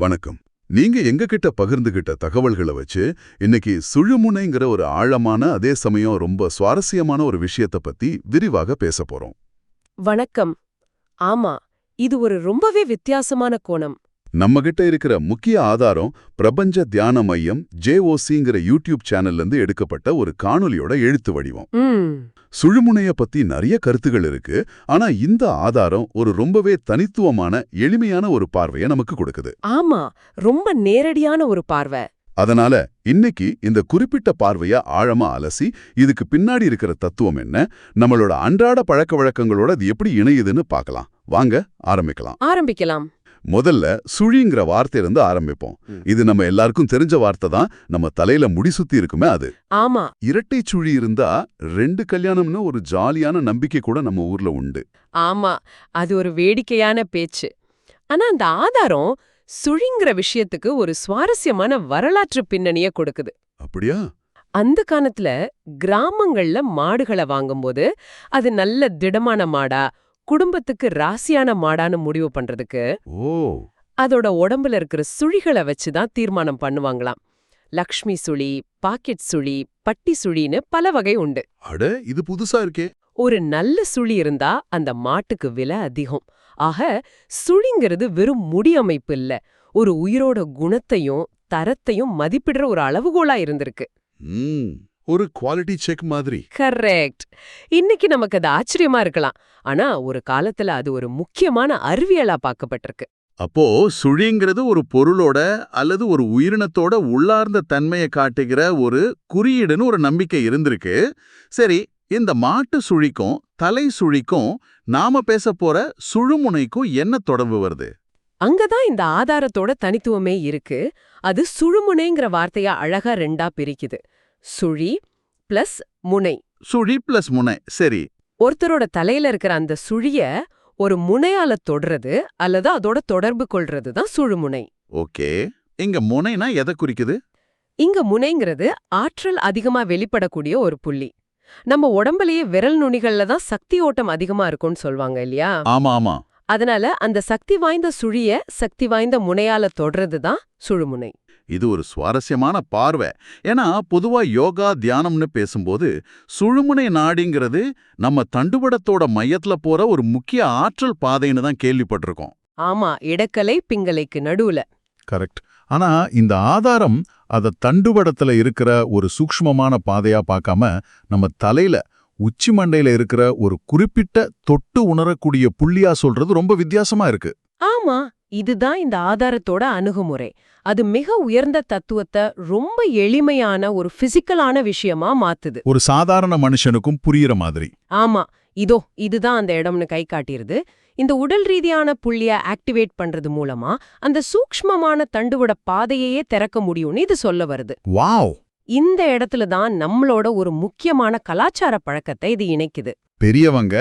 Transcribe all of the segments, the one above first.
வணக்கம். நீங்க எங்க கிட்ட பகிர்ந்துகிட்ட தகவல்களை வச்சு இன்னைக்கு சுழுமுனைங்கிற ஒரு ஆழமான அதே சமயம் ரொம்ப சுவாரஸ்யமான ஒரு விஷயத்த பத்தி விரிவாக பேச போறோம். வணக்கம். ஆமா இது ஒரு ரொம்பவே வித்தியாசமான கோணம். நம்ம கிட்ட இருக்கிற முக்கிய ஆதாரம் பிரபஞ்ச தியான மையம் ஜேஓசிங்கிற யூடியூப் சேனல்ல இருந்து எடுக்கப்பட்ட ஒரு காணொலியோட எழுத்து வடிவம். சுழுமுனைய பத்தி நிறைய கருத்துகள் இருக்கு. ஆனா இந்த ஆதாரம் ஒரு ரொம்பவே தனித்துவமான எளிமையான ஒரு பார்வையை நமக்கு கொடுக்குது. ஆமா ரொம்ப நேரடியான ஒரு பார்வை. அதனால இன்னைக்கு இந்த குறிப்பிட்ட பார்வைய ஆழமா அலசி இதுக்கு பின்னாடி இருக்கிற தத்துவம் என்ன நம்மளோட அன்றாட பழக்க வழக்கங்களோட அது எப்படி இணையுதுன்னு பார்க்கலாம். வாங்க ஆரம்பிக்கலாம். ஆரம்பிக்கலாம். முதல்ல சுழிங்கிற வார்த்தையிலிருந்து ஆரம்பிப்போம். இது நம்ம எல்லாருக்கும் தெரிஞ்ச வார்த்தை தான். நம்ம தலையில முடி சுத்தி இருக்குமே அது. ஆமா. இரட்டை சுழி இருந்தா ரெண்டு கல்யாணம்னு ஒரு ஜாலியான நம்பிக்கை கூட நம்ம ஊர்ல உண்டு. ஆமா. அது ஒரு வேடிக்கையான பேச்சு. ஆனா அந்த ஆதாரம் சுழிங்கிற விஷயத்துக்கு ஒரு சுவாரஸ்யமான வரலாற்று பின்னணிய கொடுக்குது. அப்படியா? அந்த காலத்துல கிராமங்கள்ல மாடுகளை வாங்கும்போது அது நல்ல திடமான மாடா குடும்பத்துக்கு ராசியான மாடான்னு முடிவு பண்றதுக்கு ஓ. அதோட உடம்புல இருக்கிற சுழிகளை வச்சு தான் தீர்மானம் பண்ணுவாங்களாம். லக்ஷ்மி சுழி பாக்கெட் சுழி பட்டி சுழின்னு பல வகை உண்டு. அட இது புதுசா இருக்கே. ஒரு நல்ல சுழி இருந்தா அந்த மாட்டுக்கு விலை அதிகம். ஆக சுழிங்கிறது வெறும் முடி அமைப்பு இல்ல ஒரு உயிரோட குணத்தையும் தரத்தையும் மதிப்பிடுற ஒரு அளவுகோலா இருந்திருக்கு. ஒரு குவாலிட்டி செக் மாதிரி. கரெக்ட் இன்னைக்கு நமக்கு அது ஆச்சரியமா இருக்கலாம். ஆனா ஒரு காலத்துல அது ஒரு முக்கியமான அறிவியலா பார்க்கப்பட்டிருக்கு. அப்போ சுழிங்கிறது ஒரு பொருளோட அல்லது ஒரு உயிரினத்தோட உள்ளார்ந்த தன்மையை காட்டுகிற ஒரு குறியீடுன்னு ஒரு நம்பிக்கை இருந்திருக்கு. சரி இந்த மாட்டு சுழிக்கும் தலை சுழிக்கும் நாம பேச போற சுழுமுனைக்கும் என்ன தொடர்பு வருது? அங்கதான் இந்த ஆதாரத்தோட தனித்துவமே இருக்கு. அது சுழுமுனைங்கிற வார்த்தைய அழகா ரெண்டா பிரிக்குது. சுழி பிளஸ் முனை. சுழி பிளஸ் முனை சரி. ஒருத்தரோட தலையில இருக்கிற அந்த சுழிய ஒரு முனையால தொடுறது அல்லது அதோட தொடர்பு கொள்றது தான் சுழுமுனை ஓகே. இங்க முனைனா எதை குறிக்குது? இங்க முனைங்கிறது ஆற்றல் அதிகமா வெளிப்படக்கூடிய ஒரு புள்ளி. நம்ம உடம்புலயே விரல் நுனிகள்ல தான் சக்தி ஓட்டம் அதிகமா இருக்கும்னு சொல்வாங்க இல்லையா? ஆமா ஆமா. அதனால அந்த சக்தி வாய்ந்த சுழிய சக்தி வாய்ந்த முனையால தொடுறது தான் சுழுமுனை இது ஒரு சுவாரஸ்யமான பார்வை. ஏன்னா பொதுவா யோகா தியானம்னு பேசும்போது சுழுமுனை நாடிங்கிறது நம்ம தண்டுவடத்தோட மையத்துல போற ஒரு முக்கிய ஆற்றல் பாதைன்னு தான் கேள்விப்பட்டிருக்கோம். ஆமா இடக்கலை பிங்கலைக்கு நடுவுல. கரெக்ட். ஆனா இந்த ஆதாரம் அத தண்டுவடத்துல இருக்கிற ஒரு சூக்ஷ்மமான பாதையா பார்க்காம நம்ம தலையில உச்சி மண்டையில இருக்கிற ஒரு குறிப்பிட்ட தொட்டு உணரக்கூடிய புள்ளியா சொல்றது ரொம்ப வித்தியாசமா இருக்கு. ஆமா. இதுதான் இந்த ஆதாரத்தோட அணுகுமுறை. அது மிக உயர்ந்த தத்துவத்தை ரொம்ப எளிமையான ஒரு பிசிக்கலான விஷயமா மாத்துது. ஒரு சாதாரண மனுஷனுக்கும் புரியிற மாதிரி. ஆமா. இதோ இதுதான் அந்த இடம்னு கை காட்டிருது. இந்த உடல் ரீதியான புள்ளிய ஆக்டிவேட் பண்றது மூலமா அந்த சூக்ஷ்மமான தண்டுவட பாதையையே திறக்க முடியும்னு இது சொல்ல வருது. வாவ்! இந்த இடத்துல தான் நம்மளோட ஒரு முக்கியமான கலாச்சார பழக்கத்தை இது இணைக்குது. பெரியவங்க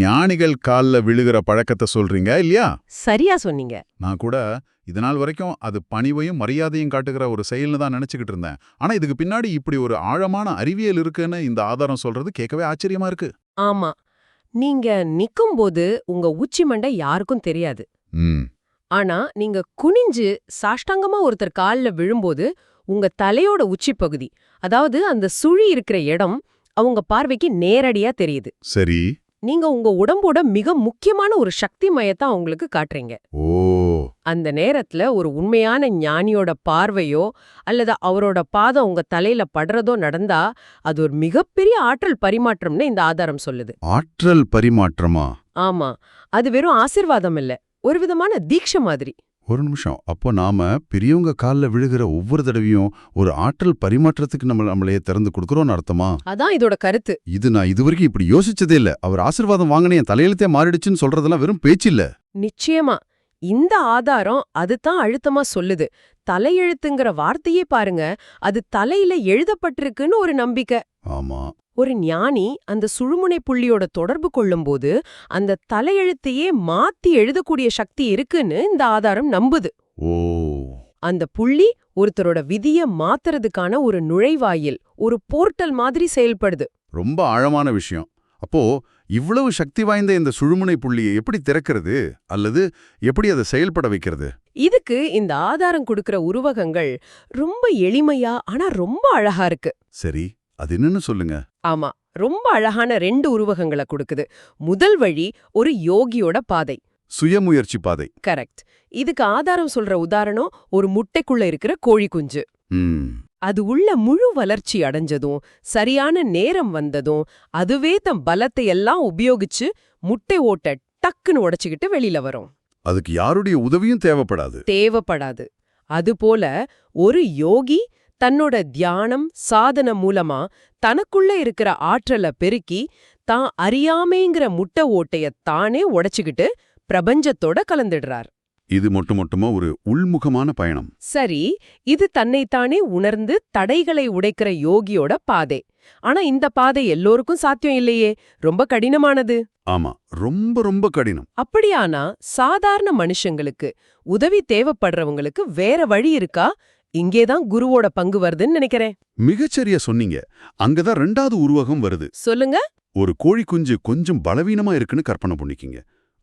ஞானிகள் கால்ல விழுகிற பழக்கத்தை சொல்றீங்க இல்லையா? சரியா சொன்னீங்க. நான் கூட இதனால் வரைக்கும் அது பணிவையும் மரியாதையும் காட்டுகிற ஒரு செயல்னு தான் நினைச்சுக்கிட்டு இருந்தேன். ஆனா இதுக்கு பின்னாடி இப்படி ஒரு ஆழமான அறிவியல் இருக்குன்னு இந்த ஆதாரம் சொல்றது கேட்கவே ஆச்சரியமா இருக்கு. ஆமா. நீங்க நிக்கும்போது உங்க உச்சி மண்டை யாருக்கும் தெரியாது. ஆனா நீங்க குனிஞ்சு சாஷ்டாங்கமா ஒருத்தர் கால்ல விழும்போது உங்க தலையோட உச்சி பகுதி அதாவது அந்த சுழி இருக்கிற இடம் அவங்க பார்வைக்கு நேரடியா தெரியுது. சரி. நீங்க உங்க உடம்போட மிக முக்கியமான ஒரு சக்தி மையத்தை அவங்களுக்கு காட்டுறீங்க. ஓ. அந்த நேரத்துல ஒரு உண்மையான ஞானியோட பார்வையோ அல்லது அவரோட பாதம் உங்க தலையில படுறதோ நடந்தா அது ஒரு மிகப்பெரிய ஆற்றல் பரிமாற்றம்னு இந்த ஆதாரம் சொல்லுது. ஆற்றல் பரிமாற்றமா? ஆமா. அது வெறும் ஆசிர்வாதம் இல்ல. ஒரு விதமான தீட்சை மாதிரி. ஒரு நிமிஷம். அப்போ நாம பெரியவங்க கால்ல விழுகிற ஒவ்வொரு தடவையும் ஒரு ஆற்றல் பரிமாற்றத்துக்கு நம்ம நம்மளையே திறந்து கொடுக்கறோம்னு அர்த்தமா? அதான் இதோட கருத்து. இது நான் இதுவரைக்கும் இப்படி யோசிச்சதே இல்ல. அவர் ஆசீர்வாதம் வாங்கின என் தலையெழுத்தே மாறிடுச்சுன்னு சொல்றதெல்லாம் வெறும் பேச்சு இல்ல. நிச்சயமா. இந்த ஆதாரம் அதுதான் அழுத்தமா சொல்லுது. தலையெழுத்துங்கிற வார்த்தையே பாருங்க அது தலையில எழுதப்பட்டிருக்குன்னு ஒரு நம்பிக்கை. ஆமா. ஒரு ஞானி அந்த சுழுமுனை புள்ளியோட தொடர்பு கொள்ளும்போது அந்த தலையெழுத்தையே மாத்தி எழுதக்கூடிய சக்தி இருக்குன்னு இந்த ஆதாரம் நம்புது. ஓ. அந்த புள்ளி ஒருத்தரோட விதிய மாத்துறதுக்கான ஒரு நுழைவாயில் ஒரு போர்ட்டல் மாதிரி செயல்படுது. ரொம்ப ஆழமான விஷயம். அப்போ இவ்வளவு சக்தி வாய்ந்த இந்த சுழுமுனை புள்ளியை எப்படி திறக்கிறது? அல்லது எப்படி அதை செயல்பட வைக்கிறது? இதுக்கு இந்த ஆதாரம் கொடுக்கிற உருவகங்கள் ரொம்ப எளிமையா ஆனா ரொம்ப அழகா இருக்கு. சரி அது என்னன்னு சொல்லுங்க. ஆமா ரொம்ப அழகான ரெண்டு உருவகங்களை கொடுக்குது. முதல் வழி ஒரு யோகியோட பாதை. சுயமுயற்சி பாதை. கரெக்ட். இதுக்கு ஆதாரம் சொல்ற உதாரணம் ஒரு முட்டைக்குள்ள இருக்கிற கோழி குஞ்சு அது உள்ள முழு வளர்ச்சி அடைஞ்சதும் சரியான நேரம் வந்ததும் அதுவே தம் பலத்தை எல்லாம் உபயோகிச்சு முட்டை ஓட்ட டக்குன்னு உடைச்சுக்கிட்டு வெளியில வரும். அதுக்கு யாருடைய உதவியும் தேவைப்படாது. தேவைப்படாது. அதுபோல ஒரு யோகி தன்னோட தியானம் சாதன மூலமா தனக்குள்ள இருக்கிற ஆற்றலை பெருக்கி தான் அறியாமைங்கிற முட்டை ஓட்டைய தானே உடைச்சுக்கிட்டு பிரபஞ்சத்தோட கலந்துடுறார். இது மொட்டு மொட்டமா ஒரு உள்முகமான பயணம். சரி இது தன்னைத்தானே உணர்ந்து தடைகளை உடைக்கிற யோகியோட பாதை. ஆனா இந்த பாதை எல்லோருக்கும் சாத்தியம் இல்லையே ரொம்ப கடினமானது. ஆமா ரொம்ப ரொம்ப கடினம். அப்படியானா சாதாரண மனுஷங்களுக்கு உதவி தேவைப்படுறவங்களுக்கு வேற வழி இருக்கா? இங்கேதான் குருவோட பங்கு வருதுன்னு நினைக்கிறேன். மிகச்சரியா சொன்னீங்க. அங்கதான் ரெண்டாவது உருவகம் வருது. சொல்லுங்க. ஒரு கோழி குஞ்சு கொஞ்சம் பலவீனமா இருக்குன்னு கற்பனை பண்ணிக்கிங்க.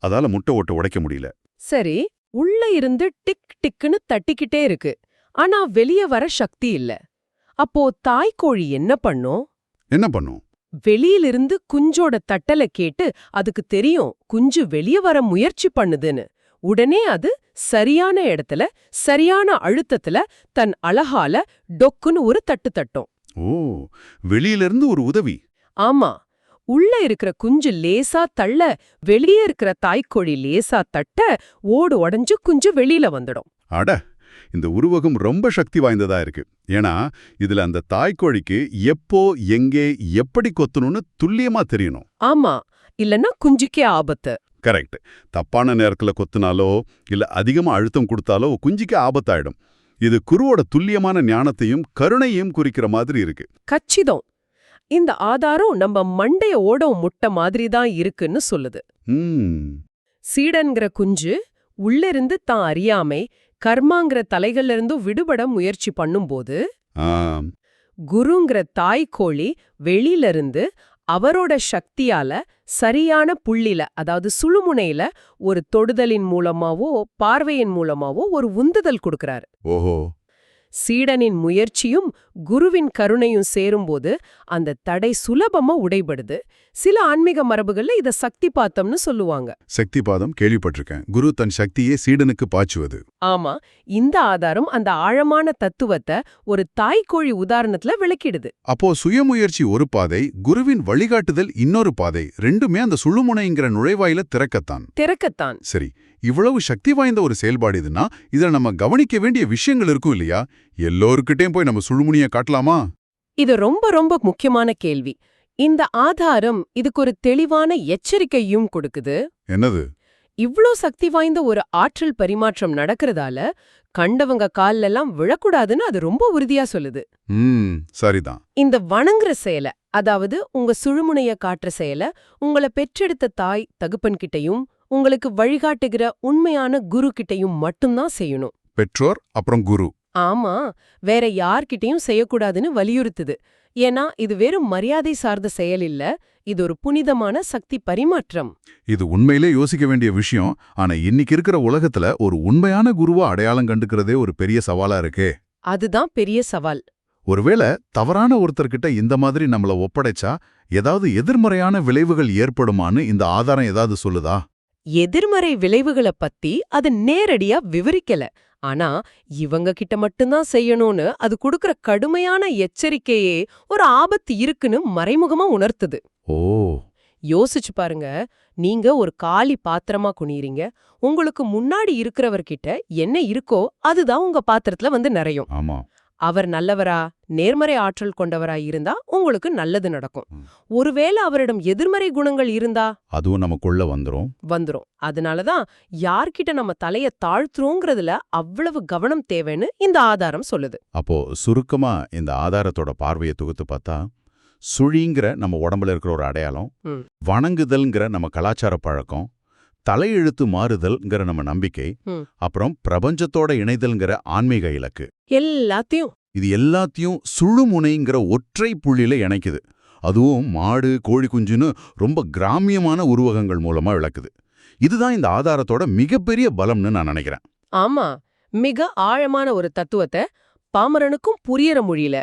அதால முட்டை ஓட்ட உடைக்க முடியல. சரி உள்ள இருந்து டிக் டிக்குன்னு தட்டிக்கிட்டே இருக்கு. ஆனா வெளிய வர சக்தி இல்ல. அப்போ தாய்க்கோழி என்ன பண்ணும்? என்ன பண்ணும்? வெளியிலிருந்து குஞ்சோட தட்டல கேட்டு அதுக்கு தெரியும் குஞ்சு வெளிய வர முயற்சி பண்ணுதுன்னு. உடனே அது சரியான இடத்துல சரியான அழுத்தத்துல தன் அழகால டொக்குன்னு ஒரு தட்டு தட்டும். ஓ வெளியிலிருந்து ஒரு உதவி. ஆமா உள்ள இருக்கிற குஞ்சு லேசா தள்ள வெளியே இருக்கிற தாய்க்கோழி லேசா தட்ட ஓடு உடைஞ்சு குஞ்சு வெளியில வந்துடும். அட இந்த உருவகம் ரொம்ப சக்தி வாய்ந்ததா இருக்கு. ஏன்னா இதுல அந்த தாய்க்கோழிக்கு எப்போ எங்கே எப்படி கொத்தணும்னு துல்லியமா தெரியணும். ஆமா இல்லன்னா குஞ்சுக்கே ஆபத்து. கரெக்ட். தப்பான நேரத்துல கொத்துனாலோ இல்ல அதிகமா அழுத்தம் கொடுத்தாலோ குஞ்சிக்கு ஆபத்தாயிடும். இது குருவோட துல்லியமான ஞானத்தையும் கருணையும் குறிக்கிற மாதிரி இருக்கு. கச்சிதம். இந்த ஆதாரம் நம்ம மண்டைய ஓடம் முட்டை மாதிரி தான் இருக்குன்னு சொல்லுது. சீடன்கிற குஞ்சு உள்ளிருந்து தான் அறியாமை கர்மாங்கிற தலைகள்ல இருந்தும் விடுபட முயற்சி பண்ணும்போது குருங்கிற தாய்க்கோழி வெளியில இருந்து அவரோட சக்தியால சரியான புள்ளில அதாவது சுழுமுனையில ஒரு தொடுதலின் மூலமாவோ பார்வையின் மூலமாவோ ஒரு உந்துதல் கொடுக்கறாரு. ஓஹோ. சீடனின் முயற்சியும் குருவின் கருணையும் சேரும்போது அந்த தடை சுலபமா உடைபடுது. சில ஆன்மீக மரபுகள்ல இத சக்தி பாத்தம்னு சொல்லுவாங்க. சக்தி பாதம் கேள்விப்பட்டிருக்கேன். குரு தன் சக்தியை சீடனுக்கு பாய்ச்சுவது. ஆமா இந்த ஆதாரம் அந்த ஆழமான தத்துவத்தை ஒரு தாய்க்கோழி உதாரணத்துல விளக்கிடுது. அப்போ சுயமுயற்சி ஒரு பாதை குருவின் வழிகாட்டுதல் இன்னொரு பாதை ரெண்டுமே அந்த சுழுமுனைங்கிற நுழைவாயில திறக்கத்தான். திறக்கத்தான். சரி இவ்வளவு சக்தி வாய்ந்த ஒரு செயல்பாடு இதுன்னா இதுல நம்ம கவனிக்க வேண்டிய விஷயங்கள் இருக்கும் இல்லையா? எல்லோருக்கிட்டையும் போய் நம்ம சுழுமுனிய காட்டலாமா? இது ரொம்ப ரொம்ப முக்கியமான கேள்வி. இந்த ஆதாரம் இதுக்கு ஒரு தெளிவான எச்சரிக்கையும் கொடுக்குது. என்னது? இவ்ளோ சக்தி வாய்ந்த ஒரு ஆற்றல் பரிமாற்றம் நடக்கிறதால கண்டவங்க கால்ல எல்லாம் விழக்கூடாதுன்னு அது ரொம்ப உறுதியா சொல்லுது. சரிதான். இந்த வணங்குற செயல அதாவது உங்க சுழுமுனைய காட்டுற செயல உங்கள பெற்றெடுத்த தாய் தகுப்பன்கிட்டயும் உங்களுக்கு வழிகாட்டுகிற உண்மையான குரு கிட்டயும் மட்டும்தான் செய்யணும். பெற்றோர் அப்புறம் குரு. ஆமா வேற யார்கிட்டயும் செய்யக்கூடாதுன்னு வலியுறுத்துது. ஏன்னா இது வெறும் மரியாதை சார்ந்த செயல் இல்ல இது ஒரு புனிதமான சக்தி பரிமாற்றம். இது உண்மையிலே யோசிக்க வேண்டிய விஷயம். ஆனா இன்னைக்கு இருக்கிற உலகத்துல ஒரு உண்மையான குருவா அடையாளம் கண்டுக்கிறதே ஒரு பெரிய சவாலா இருக்கே. அதுதான் பெரிய சவால். ஒருவேளை தவறான ஒருத்தர்கிட்ட இந்த மாதிரி நம்மள ஒப்படைச்சா ஏதாவது எதிர்மறையான விளைவுகள் ஏற்படுமான்னு இந்த ஆதாரம் ஏதாவது சொல்லுதா? எதிர்மறை விளைவுகள பத்தி அது நேரடியா விவரிக்கல. ஆனா இவங்க கிட்ட மட்டும்தான் செய்யணும்னு அது கொடுக்கற கடுமையான எச்சரிக்கையே ஒரு ஆபத்து இருக்குன்னு மறைமுகமா உணர்த்துது. ஓ. யோசிச்சு பாருங்க. நீங்க ஒரு காலி பாத்திரமா குனியறீங்க. உங்களுக்கு முன்னாடி இருக்கிறவர்கிட்ட என்ன இருக்கோ அதுதான் உங்க பாத்திரத்துல வந்து நிறையும். ஆமா. அவர் நல்லவரா நேர்மறை ஆற்றல் கொண்டவரா இருந்தா உங்களுக்கு நல்லது நடக்கும். ஒருவேளை அவரிடம் எதிர்மறை குணங்கள் இருந்தா? அதுவும் நமக்குள்ள வந்துரும். வந்துரும். அதனாலதான் யார்கிட்ட நம்ம தலைய தாழ்த்துறோங்கிறதுல அவ்வளவு கவனம் தேவைன்னு இந்த ஆதாரம் சொல்லுது. அப்போ சுருக்கமா இந்த ஆதாரத்தோட பார்வையை தொகுத்து பார்த்தா சுழிங்கிற நம்ம உடம்புல இருக்கிற ஒரு அடையாளம். வணங்குதல்ங்கிற நம்ம கலாச்சார பழக்கம் தலையெழுத்து மாறுதல்ங்கிற நம்ம நம்பிக்கை. அப்புறம் பிரபஞ்சத்தோட இணைதல்ங்கிற ஆன்மீக இலக்கு. எல்லாத்தையும். இது எல்லாத்தையும் சுழுமுனைங்கிற ஒற்றை புள்ளியில இணைக்குது. அதுவும் மாடு கோழி குஞ்சுன்னு ரொம்ப கிராமியமான உருவகங்கள் மூலமா விளக்குது. இதுதான் இந்த ஆதாரத்தோட மிகப்பெரிய பலம்னு நான் நினைக்கிறேன். ஆமா. மிக ஆழமான ஒரு தத்துவத்தை பாமரனுக்கும் புரியற மொழியில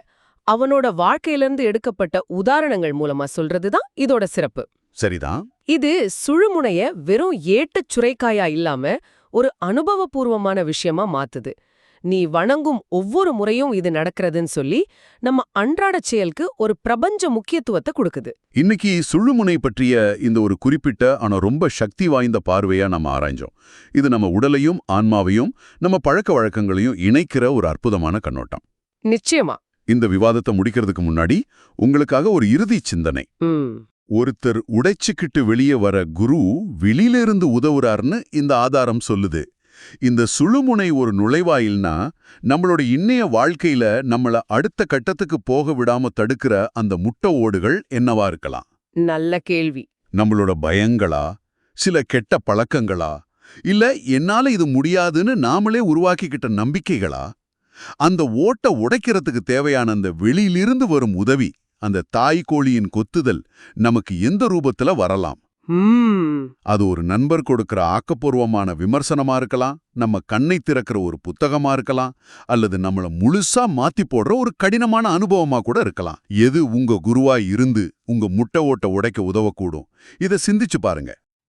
அவனோட வாழ்க்கையிலிருந்து எடுக்கப்பட்ட உதாரணங்கள் மூலமா சொல்றதுதான் இதோட சிறப்பு. சரிதான். இது சுழுமுனைய வெறும் ஏட்டச் சுரைக்காயா இல்லாம ஒரு அனுபவபூர்வமான விஷயமா மாத்துது. நீ வணங்கும் ஒவ்வொரு முறையும் இது நடக்கிறதுன்னு சொல்லி நம்ம அன்றாட செயலுக்கு ஒரு பிரபஞ்ச முக்கியத்துவத்தை கொடுக்குது. இன்னைக்கு சுழுமுனை பற்றிய இந்த ஒரு குறிப்பிட்ட ஆனா ரொம்ப சக்தி வாய்ந்த பார்வையா நம்ம ஆராய்ஞ்சோம். இது நம்ம உடலையும் ஆன்மாவையும் நம்ம பழக்க வழக்கங்களையும் இணைக்கிற ஒரு அற்புதமான கண்ணோட்டம். நிச்சயமா. இந்த விவாதத்தை முடிக்கிறதுக்கு முன்னாடி உங்களுக்காக ஒரு இறுதி சிந்தனை. ஒருத்தர் உடைச்சுக்கிட்டு வெளியே வர குரு வெளியிலிருந்து உதவுறார்னு இந்த ஆதாரம் சொல்லுது. இந்த சுழுமுனை ஒரு நுழைவாயில்னா நம்மளோட இன்னைய வாழ்க்கையில நம்மள அடுத்த கட்டத்துக்கு போக விடாம தடுக்கிற அந்த முட்டை ஓடுகள் என்னவா இருக்கலாம்? நல்ல கேள்வி. நம்மளோட பயங்களா? சில கெட்ட பழக்கங்களா? இல்ல என்னால இது முடியாதுன்னு நாமளே உருவாக்கிக்கிட்ட நம்பிக்கைகளா? அந்த ஓட்ட உடைக்கிறதுக்கு தேவையான அந்த வெளியிலிருந்து வரும் உதவி அந்த தாய் கோழியின் கொத்துதல் நமக்கு எந்த ரூபத்துல வரலாம்? அது ஒரு நண்பர் கொடுக்கிற ஆக்கப்பூர்வமான விமர்சனமா இருக்கலாம் நம்ம கண்ணை திறக்கிற ஒரு புத்தகமா இருக்கலாம் அல்லது நம்மள முழுசா மாத்தி போடுற ஒரு கடினமான அனுபவமா கூட இருக்கலாம். எது உங்க குருவா இருந்து உங்க முட்டை ஓட்ட உடைக்க உதவக்கூடும்? இதை சிந்திச்சு பாருங்க.